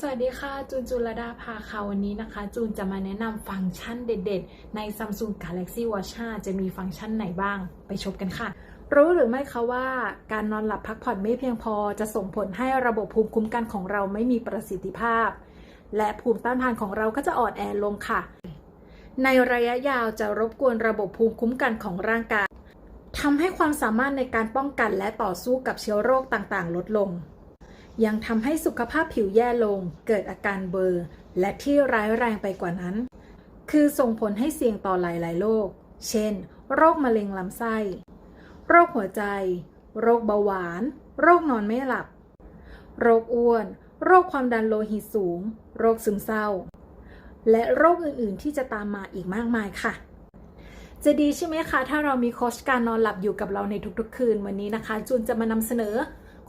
สวัสดีค่ะ จูนจุลดาภาค่ะวันนี้นะคะ จูนจะมาแนะนำฟังก์ชันเด็ดๆ ใน Samsung Galaxy Watch 5 จะมีฟังก์ชันไหนบ้าง ไปชมกันค่ะ รู้หรือไม่คะว่าการนอนหลับพักผ่อนไม่เพียงพอ จะส่งผลให้ระบบภูมิคุ้มกันของเราไม่มีประสิทธิภาพ และภูมิต้านทานของเราก็จะอ่อนแอลงค่ะ ในระยะยาวจะรบกวนระบบภูมิคุ้มกันของร่างกายทำให้ความสามารถในการป้องกันและต่อสู้กับเชื้อโรคต่างๆ ลดลง ยังทำให้สุขภาพผิวแย่ลง เกิดอาการเบลอร์และที่ร้ายแรงไปกว่านั้น คือส่งผลให้เสี่ยงต่อหลาย ๆ โรค เช่น โรคมะเร็งลำไส้ โรคหัวใจ โรคเบาหวาน โรคนอนไม่หลับ โรคอ้วน โรคความดันโลหิตสูง โรคซึมเศร้า และโรคอื่น ๆ ที่จะตามมาอีกมากมายค่ะจะดีใช่ไหมคะ ถ้าเรามีโค้ชการนอนหลับอยู่กับเราในทุกๆ คืนวันนี้นะคะ จูนจะมานำเสนอ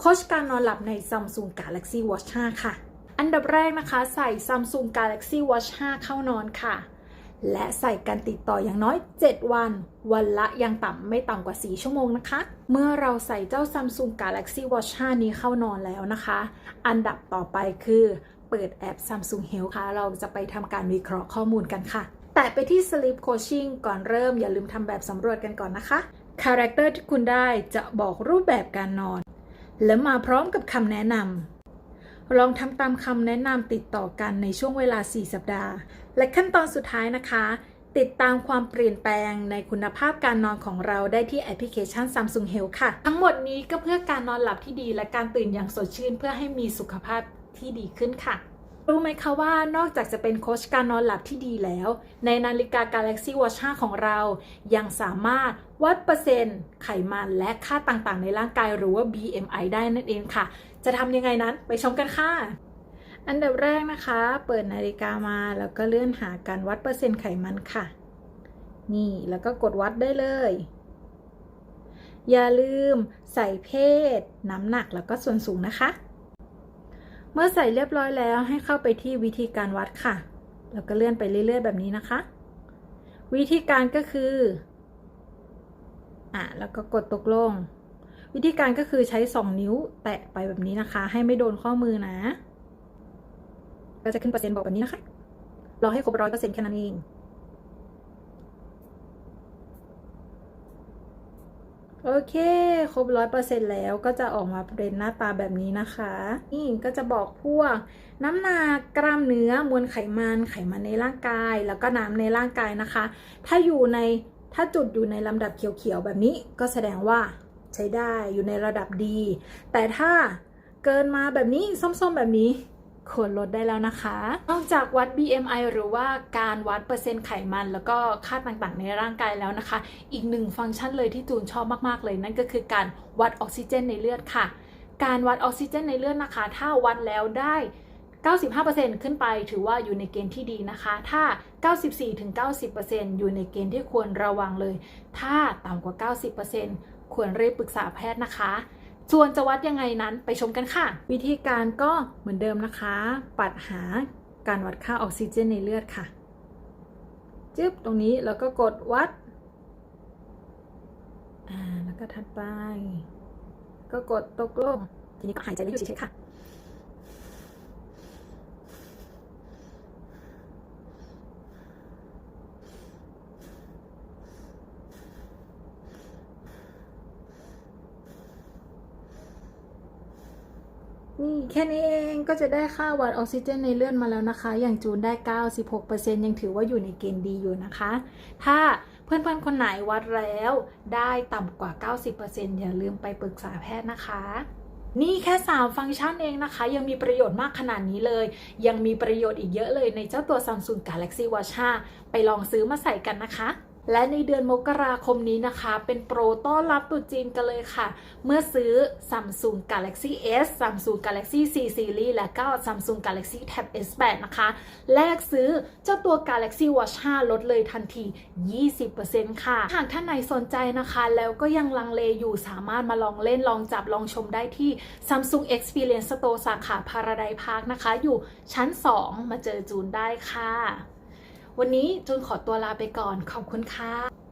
โคชการนอนหลับใน Samsung Galaxy Watch 5 ค่ะ อันดับแรกนะคะ ใส่ Samsung Galaxy Watch 5 เข้านอนค่ะ และใส่กันติดต่ออย่างน้อย 7 วัน วันละยังต่ำไม่ต่ำกว่า 4 ชั่วโมงนะคะ เมื่อเราใส่เจ้า Samsung Galaxy Watch 5 นี้เข้านอนแล้วนะคะ อันดับต่อไปคือ เปิดแอป Samsung Health ค่ะ เราจะไปทำการวิเคราะห์ข้อมูลกันค่ะ แต่ไปที่ Sleep Coaching ก่อนเริ่มอย่าลืมทำแบบสำรวจกันก่อนนะคะคาแรคเตอร์ที่คุณได้จะบอกรูปแบบการนอน และมาพร้อมกับคำแนะนำลองทำตามคำแนะนำติดต่อกันในช่วงเวลา 4 สัปดาห์ และขั้นตอนสุดท้ายนะคะ ติดตามความเปลี่ยนแปลงในคุณภาพการนอนของเราได้ที่แอปพลิเคชัน Samsung Health ค่ะ ทั้งหมดนี้ก็เพื่อการนอนหลับที่ดีและการตื่นอย่างสดชื่น เพื่อให้มีสุขภาพที่ดีขึ้นค่ะ รู้ไหมคะว่านอกจากจะเป็นโค้ชการนอนหลับที่ดีแล้ว ในนาฬิกา Galaxy Watch 5 ของเรา ยังสามารถวัดเปอร์เซ็นต์ ไขมันและค่าต่างๆ ในร่างกายหรือว่า BMI ได้นั่นเองค่ะ จะทำยังไงนั้นไปชมกันค่ะ อันดับแรกนะคะ เปิดนาฬิกามาแล้วก็เลื่อนหาการวัดเปอร์เซ็นต์ไขมันค่ะ นี่แล้วก็กดวัดได้เลย อย่าลืมใส่เพศ น้ำหนักแล้วก็ส่วนสูงนะคะ เมื่อใส่เรียบร้อยแล้วให้เข้าไปที่วิธีการวัดค่ะ แล้วก็เลื่อนไปเรื่อย ๆ แบบนี้นะคะ วิธีการก็คืออะแล้วก็กดตกลง วิธีการก็คือใช้ 2 นิ้วแตะไปแบบนี้นะคะ ให้ไม่โดนข้อมือนะ ก็จะขึ้นเปอร์เซ็นต์บอกแบบนี้นะคะรอให้ครบร้อยเปอร์เซ็นต์แค่นั้นเอง โอเค ครบร้อยเปอร์เซ็นต์แล้วก็จะออกมาเป็นหน้าตาแบบนี้นะคะ นี่ก็จะบอกพวกน้ำหนักกล้ามเนื้อมวลไขมันไขมันในร่างกาย แล้วก็น้ำในร่างกายนะคะ ถ้าอยู่ในถ้าจุดอยู่ในลำดับเขียวๆแบบนี้ก็แสดงว่าใช้ได้อยู่ในระดับดี แต่ถ้าเกินมาแบบนี้ส้มๆแบบนี้ ควรลดได้แล้วนะคะ นอกจากวัด BMI หรือว่าการวัดเปอร์เซ็นต์ไขมัน แล้วก็ค่าต่างๆในร่างกายแล้วนะคะ อีกหนึ่งฟังก์ชันเลยที่จูนชอบมากๆเลย นั่นก็คือการวัดออกซิเจนในเลือดค่ะ การวัดออกซิเจนในเลือดนะคะ ถ้าวัดแล้วได้95%ขึ้นไปถือว่าอยู่ในเกณฑ์ที่ดีนะคะ ถ้า 94-90%อยู่ในเกณฑ์ที่ควรระวังเลย ถ้าต่ำกว่า 90%ควรรีบปรึกษาแพทย์นะคะ ส่วนจะวัดยังไงนั้นไปชมกันค่ะ วิธีการก็เหมือนเดิมนะคะ ปัดหาการวัดค่าออกซิเจนในเลือดค่ะ จึ๊บตรงนี้แล้วก็กดวัด อ่า แล้วก็ถัดไป ก็กดตกลง ทีนี้ก็หายใจได้อยู่เฉยๆค่ะ นี่แค่นี้เองก็จะได้ค่าวัดออกซิเจนในเลือดมาแล้วนะคะ อย่างจูนได้ 96%ยังถือว่าอยู่ในเกณฑ์ดีอยู่นะคะ ถ้าเพื่อนๆ คนไหนวัดแล้วได้ต่ำกว่า 90%อย่าลืมไปปรึกษาแพทย์นะคะ นี่แค่ 3 ฟังก์ชันเองนะคะ ยังมีประโยชน์มากขนาดนี้เลย ยังมีประโยชน์อีกเยอะเลยในเจ้าตัว Samsung Galaxy Watch 5 ไปลองซื้อมาใส่กันนะคะ และในเดือนมกราคมนี้นะคะ เป็นโปรต้อนรับตรุษจีนกันเลยค่ะ เมื่อซื้อ Samsung Galaxy S Samsung Galaxy C Series และก็ Samsung Galaxy Tab S8 นะคะ แลกซื้อเจ้าตัว Galaxy Watch 5 ลดเลยทันที 20%ค่ะ หากท่านไหนสนใจนะคะ แล้วก็ยังลังเลอยู่สามารถมาลองเล่นลองจับลองชมได้ที่ Samsung Experience Store สาขา Paradise Park นะคะ อยู่ชั้น 2 มาเจอจูนได้ค่ะ วันนี้จูนขอตัวลาไปก่อนขอบคุณค่ะ